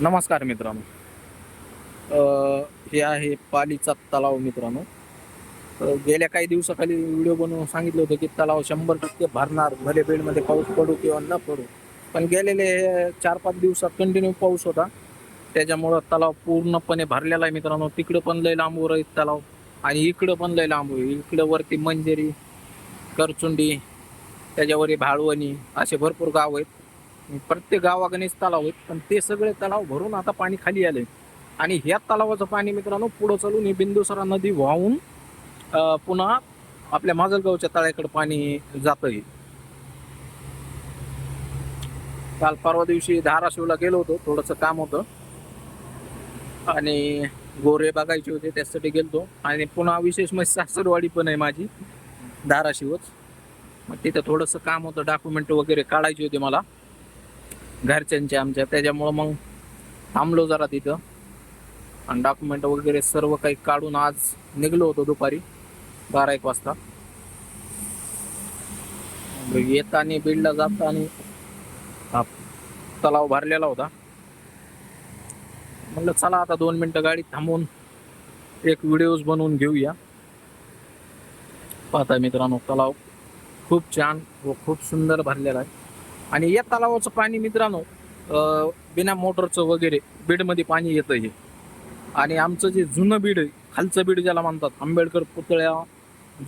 नमस्कार मित्रांनो. हे आहे पालीचा तलाव मित्रांनो. गेल्या काही दिवसाखाली व्हिडिओ बनवून सांगितलं होतं की तलाव शंभर टक्के भरणार भले बेडमध्ये पाऊस पडू किंवा न पडू. पण गेलेले हे चार पाच दिवसात कंटिन्यू पाऊस होता. त्याच्यामुळं तलाव पूर्णपणे भरलेला आहे मित्रांनो. तिकडं पण लय लांबवर आहे तलाव आणि इकडं पण लय लांब आहे. इकडं वरती मंजेरी करचुंडी त्याच्यावरही भाळवणी असे भरपूर गाव आहेत. प्रत्येक गावागणेच तलाव आहेत पण ते सगळे तलाव भरून आता पाणी खाली आले आणि ह्या तलावाचं पाणी मित्रांनो पुढं चालून ही बिंदुसरा नदी वाहून पुन्हा आपल्या माजलगावच्या तळ्याकडे पाणी जातंय. काल परवा दिवशी धाराशिवला गेलो होतो थोडंसं काम होतं. आणि गोरे बघायचे होते त्यासाठी गेलतो. आणि पुन्हा विशेष म्हणजे सासरवाडी पण आहे माझी धाराशिवच. मग तिथं थोडंसं काम होतं डॉक्युमेंट वगैरे काढायचे होते मला. घरच्यांचे आमच्या. त्याच्यामुळं मग थांबलो जरा तिथं. आणि डॉक्युमेंट वगैरे सर्व काही काढून आज निघलो होतो दुपारी बारा एक वाजता. येताना बीडला जाताना आणि तलाव भरलेला होता. म्हणलं चला आता दोन मिनटं गाडी थांबून एक व्हिडिओज बनवून घेऊया. पाहता मित्रांनो तलाव खूप छान व खूप सुंदर भरलेला आहे. आणि या तलावाचं पाणी मित्रांनो बिना मोटरचं वगैरे बीडमध्ये पाणी येतं हे. आणि आमचं जे जुनं बीड आहे खालचं बीड ज्याला म्हणतात आंबेडकर पुतळ्या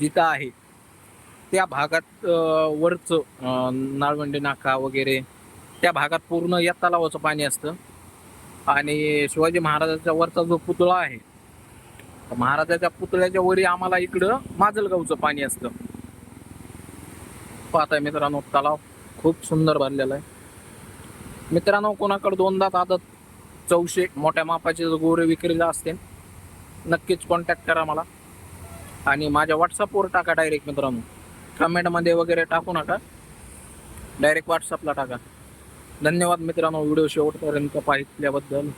जिथं आहे त्या भागात वरचं नाळवंडे नाळवंडी नाका वगैरे त्या भागात पूर्ण या तलावाचं पाणी असतं. आणि शिवाजी महाराजाच्या वरचा जो पुतळा आहे महाराजाच्या पुतळ्याच्या वरी आम्हाला इकडं माजलगावचं पाणी असतं. पाहताय मित्रांनो तलाव. खूप सुंदर भरलेला आहे. मित्रांनो कोणाकडे दोनदा आदत चौशे मोठ्या मापाचे जर गोरे विक्रीला असतील नक्कीच कॉन्टॅक्ट करा मला. आणि माझ्या व्हॉट्सअपवर टाका डायरेक्ट मित्रांनो. कमेंटमध्ये वगैरे टाकू नका. डायरेक्ट व्हॉट्सअपला टाका. धन्यवाद मित्रांनो व्हिडिओ शेवटपर्यंत पाहिल्याबद्दल.